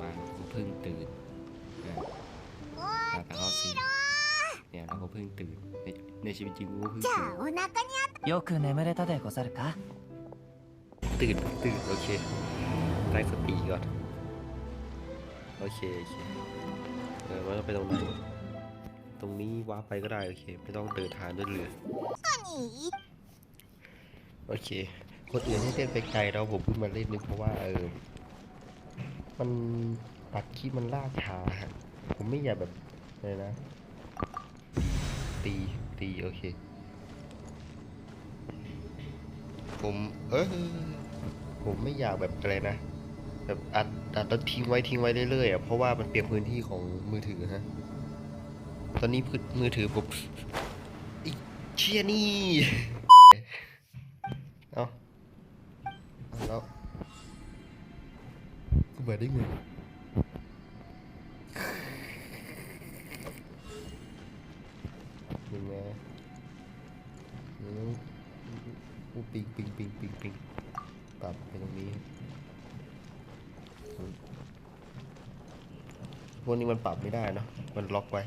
มากูเพิ่งตื่นนะมาแต่เขาซีเนี่ยเราก็เพิ่งตื่นในในชีวิตจริงกูก็เพิ่ง じゃ ตื่น あお腹にあっよく眠れたでござるか ตื่นตื่นโอเคตั้งสติก่อนโอเคโอเคเออว่าจะไปตรงไหนตรงนี้ว้าร์ปไปก็ได้โอเค ไม่ต้องเดินทางด้วยเรือ たに โอเค คนอื่นให้เล่นไปไกลแล้วผมเพิ่งมาเล่นนึงเพราะว่าเออ มันปัดคลิปมันล่าช้าผมไม่อยากแบบอะไรนะ ตี ตี โอเค ผมเออผมไม่อยากแบบอะไรนะ แบบอัดอัดแล้วทิ้งไว้ทิ้งไว้เรื่อยๆอะเพราะว่ามันเปลี่ยนพื้นที่ของมือถือฮะ ตอนนี้พื้นมือถือผมไอ้เชี่ยนี่ เอาเอา แล้วกูเปิดได้ไงยังไงอืมอู้ปิงปิงปิงปิงปิงปรับไปตรงนี้พวกนี้มันปรับไม่ได้นะมันล็อกไว้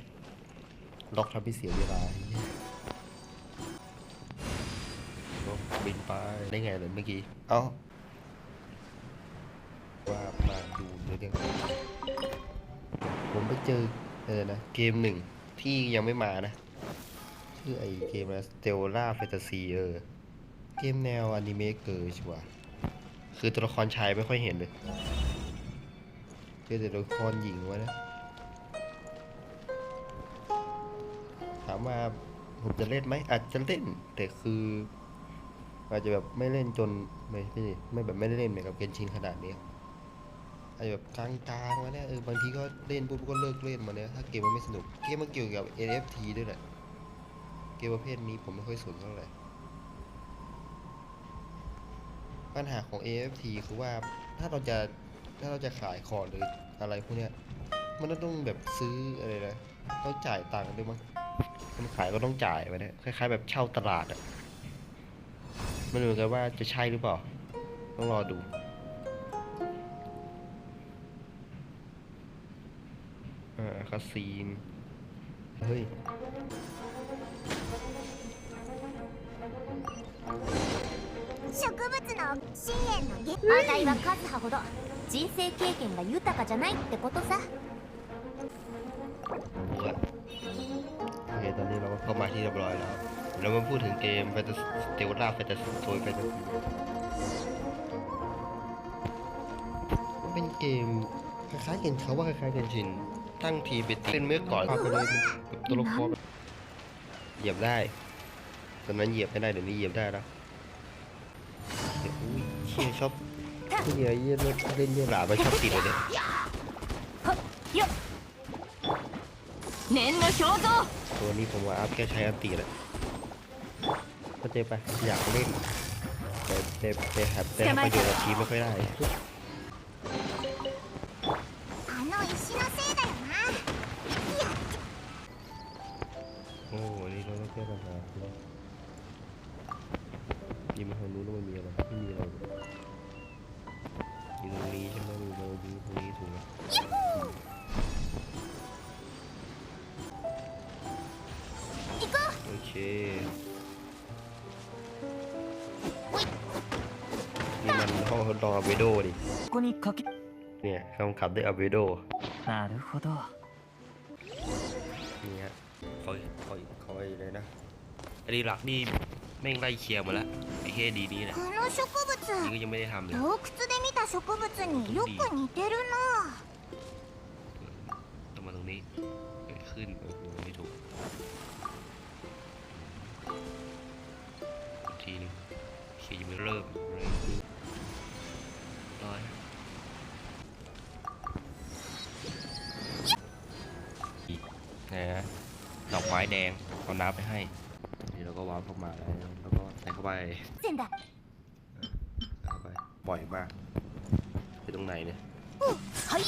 ล็อกทำให้เสียเวลาบินไปได้ไงเลยเมื่อกี้ เอ้า มาดูเรื่องผมไปเจอเออนะเกมหนึ่งที่ยังไม่มานะ ชื่อไอเกมนะ Stella Fantasy เออ เกมแนวอนิเมะเกิร์ชัวคือตัวละครชายไม่ค่อยเห็นเลยเจอแต่ตัวละครหญิงวะนะถามว่าผมจะเล่นไหมอาจจะเล่น แต่คืออาจจะแบบไม่เล่นจนไม่ไม่ไม่แบบไม่ได้เล่นเหมือนกับเกนชินขนาดนี้ อาจจะแบบกลางๆมาเนี่ยเออบางทีก็เล่นปุ๊บก็เลิกเล่นมาเนี่ยถ้าเกมมันไม่สนุกเกมมันเกี่ยวกับ NFT ด้วยแหละเกมประเภทนี้ผมไม่ค่อยสนเท่าไหร่ปัญหาของ NFT คือว่าถ้าเราจะถ้าเราจะขายของหรืออะไรพวกเนี้ยมันต้องแบบซื้ออะไรนะต้องจ่ายตังค์ด้วยมั้งคนขายก็ต้องจ่ายไปเนี่ยคล้ายๆ แบบเช่าตลาดอะไม่รู้กันว่าจะใช่หรือเปล่า ต้องรอดู อ่าคาซีน เฮ้ย 植物の深淵のゲあたいはカズハほど人生経験が豊かじゃないってことさ รู้ละโอเค ตอนนี้เราก็เข้ามาที่เรียบร้อยแล้ว เรามาพูดถึงเกม f a n t a s y สเตลล่าแฟนตาซีโซยแฟนตาซีมันเป็นเกม คล้ายๆกันเขาว่าคล้ายๆกันชิน ตั้งทีไป็นเป็นเมื่อก่อนก็ไปเลยกับตัวลูคตรเหยียบได้ตอนนั้นเหยียบไม่ได้เดี๋ยวนี้เหยียบได้แล้วเขี้ยชี่ยชอบเหี้ยเยี่ยเล่นเล่นยี่หลาไปชอบติดเลยเนี่ยตัวนี้ผมว่าอัพแค่ใช้อันตีแหละก็เจไปอยากเล่นแต่แต่แต่หาแต่ประโยชนพีไม่ค่อยได้ โดดิ ここにかけ เนี่ยคำขับด้วยอะเวโด なるほど นี่ฮะคอยคอยคอยเลยนะอันนี้หลักนี่แม่งไล่เคลียร์หมดแล้วไอ้แค่ดีนี้ う นะ この植物 นี่ก็ยังไม่ได้ทำเลย 洞窟で見た植物によく似てるな ต้องมาตรงนี้เกิดขึ้นโอ้โหไม่ถูกอีกทีหนึงเขียนยังไม่เริ่ม นะดอกไม้แดงเอาน้ำไปให้นี่เราก็วางเข้ามาแล้วแล้วก็ใส่เข้าไป 全だ เข้าไปปล่อยมากไปตรงไหนเนี่ย はい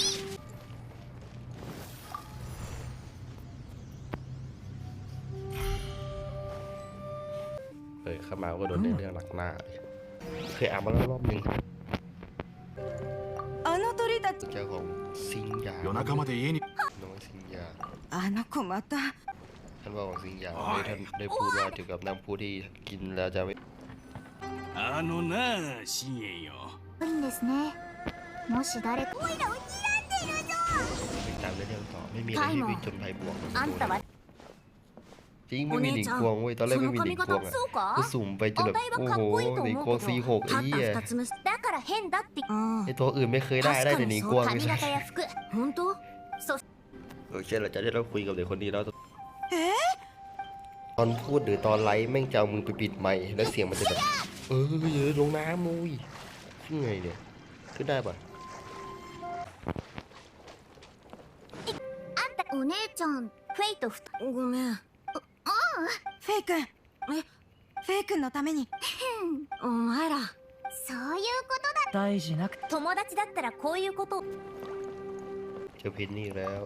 เปิดเข้ามาก็โดนในเรื่องหลักหน้าเลยเคยอ่านมาแล้วรอบนึง เจ้าของซิงหยา 夜中まで家に น้องซิงหยา あの子また ท่านว่าของซิงหยาได้ท่านได้พูดว่าเกี่ยวกับน้ำพุที่กินแล้วจะไม่ あのな深淵よいいんですねもし誰かオイラを睨んでるぞ ติดตามเรื่องต่อไม่มีอะไรที่วิจนภัยบวก あんたは จริงไม่มีหนิงกวงเว้ยตอนแรก そ ไม่ の มีหนิ 髪 งกวง 型 อ่ะ そうか ก็สุ่มไปจน お แบบ 題は โอ้ かっ โห こいいと หนิง 思 กว うん ซี け ห ど ก た ไอ้ っ เหี้ย た二つ結だから変だってあ ไอ้ตัวอื่นไม่เคยได้ 確 ได้ か แต่หนิ に ง そ กว う งไม่ 髪 ใช่ 型や服本当そ โอเคหลังจากที่เราคุยกับเด็กคนนี้แล้วตอนพูดหรือตอนไลฟ์แม่งจะเอามือไปปิดไมค์แล้วเสียงมันจะแบบเออเยอะลงน้ำมุยขึ้นไงเนี่ยขึ้นได้ปะ あんたお姉ちゃんフェイトふたごめんフェイ君えフェイ君のためにお前らそういうこと大事なくだ友達だったらこういうこと เจอเพนนี่แล้ว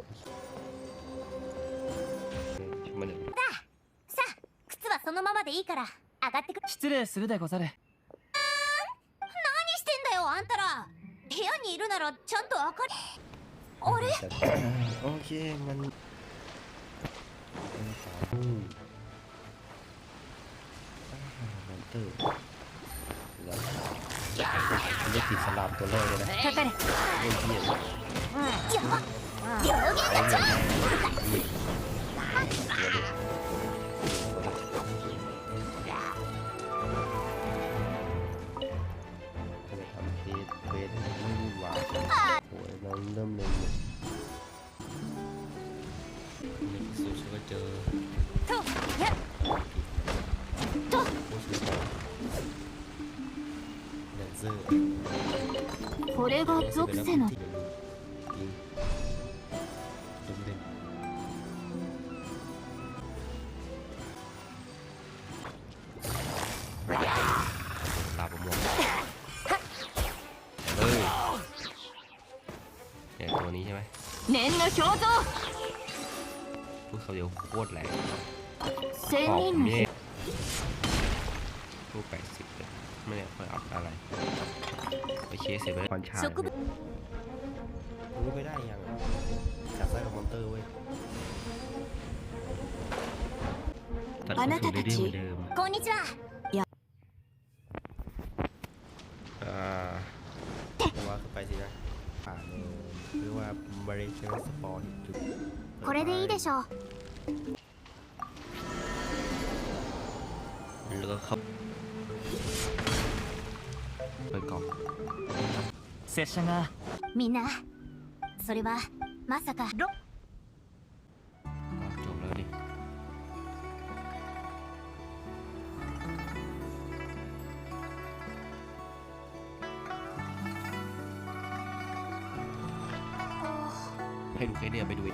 ช่วยมาเนี่ย さあ靴はそのままでいいから上がってく失礼するでござる何してんだよあんたら部屋にいるならちゃんと明かりあれ โอเคมันมันสามอืมอ่ามันเตอร์แล้วมันได้ติดสลามตัวแรกเลยนะ かかれ ไอ้เหี้ย やば両言 ไอ้เหี้ยจะไปทำเคสเควสให้มันไม่วุ่นวายโอ้ยเราเริ่มเลยเนี่ยในที่สุดฉันก็เจอ とやと ผู้สื่อข่าวแดนเซอร์ これが属性の。念の表情 พูดเขาเดียวโคตรแรง 千 ขอบ 人の เนี่ยพูดแปดสิบเลยไม่เนี่ยค่อยอัพอะไรไปเคสเสร็จไปคอนชา 植物 รู้ไม่ได้ยังจับได้กับมอนเตอร์เว้ยตัด あなたたち สู่เรื่อยๆเหมือนเดิม こんにちは これでいいでしょう。拙者が。みんなそれはまさか。ロッ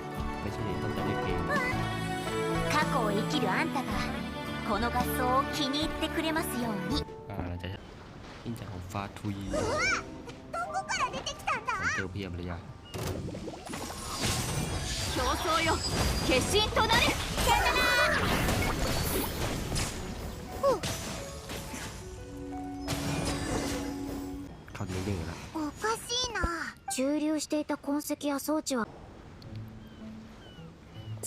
ไปดูอีกไม่ใช่ต้องจะได้เพลง 過去を生きるあんたがこの合奏を気に入ってくれますように อ่าเราจะอินจากของฟาทุย どこから出てきたんだ เจอเพียบเลยจ้ะ 競争よ決心となるさよなら เข้าเรื่องๆแล้ว おかしいな駐留していた痕跡や装置は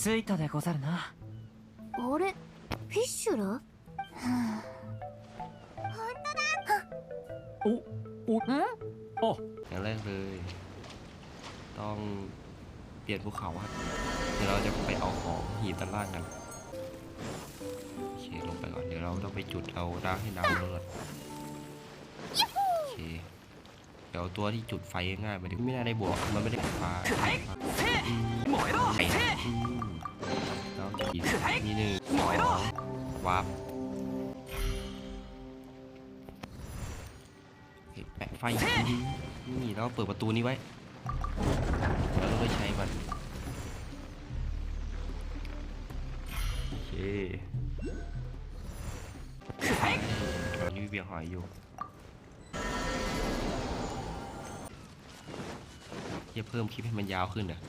着いたでござるなあれフィッシュルおおんお อย่างแรกเลย ต้องเปลี่ยนภูเขาครับ เดี๋ยวเราจะไปเอาของหีบด้านล่างกัน โอเค ลงไปก่อน เดี๋ยวเราต้องไปจุดเอาน้ำให้น้ำเลือดโอเค เ ดี๋ยวตัวที่จุดไฟง่ายๆมันไม่น่าได้บวกมันไม่ได้ฟ้าอืมอืมแล้วอีกนี่หนึ่งสองวาร์ปโอเคแปะไฟนี่แล้วเปิดประตูนี้ไว้แล้วเราก็ใช้มันโอเคตอนนี้มีเบียร์หอยอยู่ จะเพิ่มคลิปให้มันยาวขึ้นอะ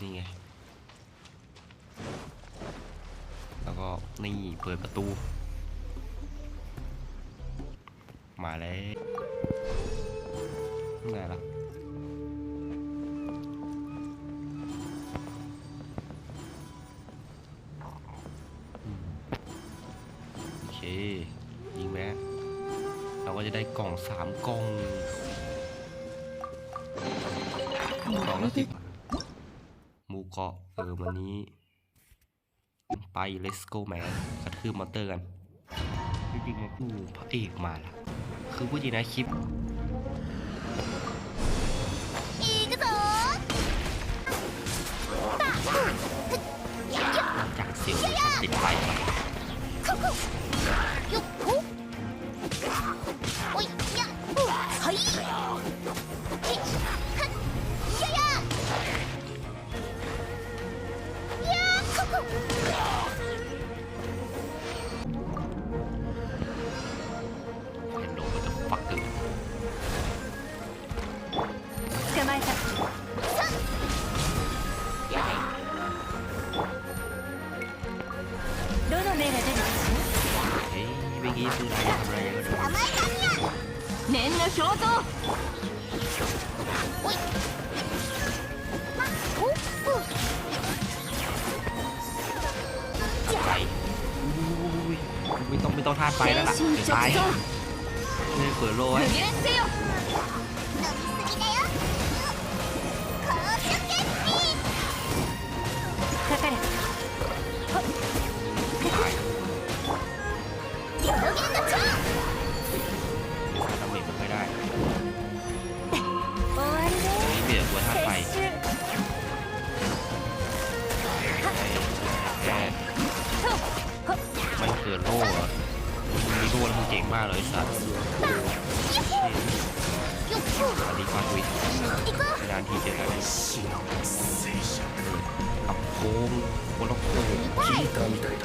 นี่ไง แล้วก็นี่เปิดประตู มาแล้วไหนล่ะโอเค ยิงแม้เราก็จะได้กล่องสามกล่อง ร้ติบมูเกาะเออวันนี้ ไป let's go man กระทืบมอเตอร์กันจริงๆมานกูพระเอกมาละคือพูดจริงนะคลิปจากเสียวติดไปโฮ้ย ไม่ต้องไม่ต้องท่าไปแล้วล่ะตายไม่เปิดโลย กับโค้งคนละโค้ง 聞いたみたいだ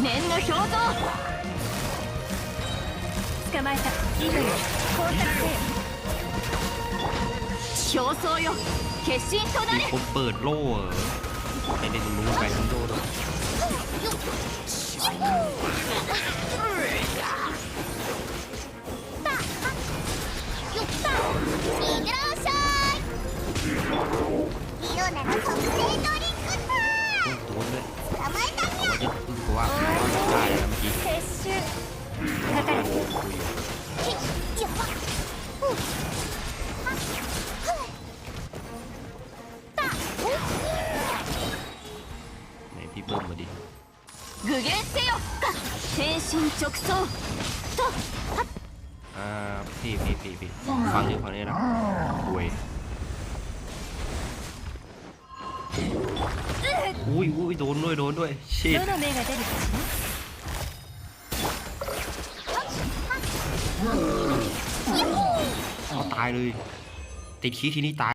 念の表像捕まえたいいのよ工作せよ競争よ決心とな มี れ คนเปิดโล่เหรอไปเล่นนู้นไปนู้นโดน イオナの特製ドリンクโดนเลย さ捕まえたにゃ ว่าจะพึ่งกว่าได้แล้วเมื่อกี้ 撤収かかれ คุย やばっふうはっふうたお ไหนพี่เบิ้มมาดิ 具現せよか天心直送と อ่าพี่พี่พี่พี่ฟังเรื่องเขาเนี่ยนะคุย อุ้ยอุ้ยโดนด้วยโดนด้วยชิดเอาตายเลย ติดขี้ทีนี้ตาย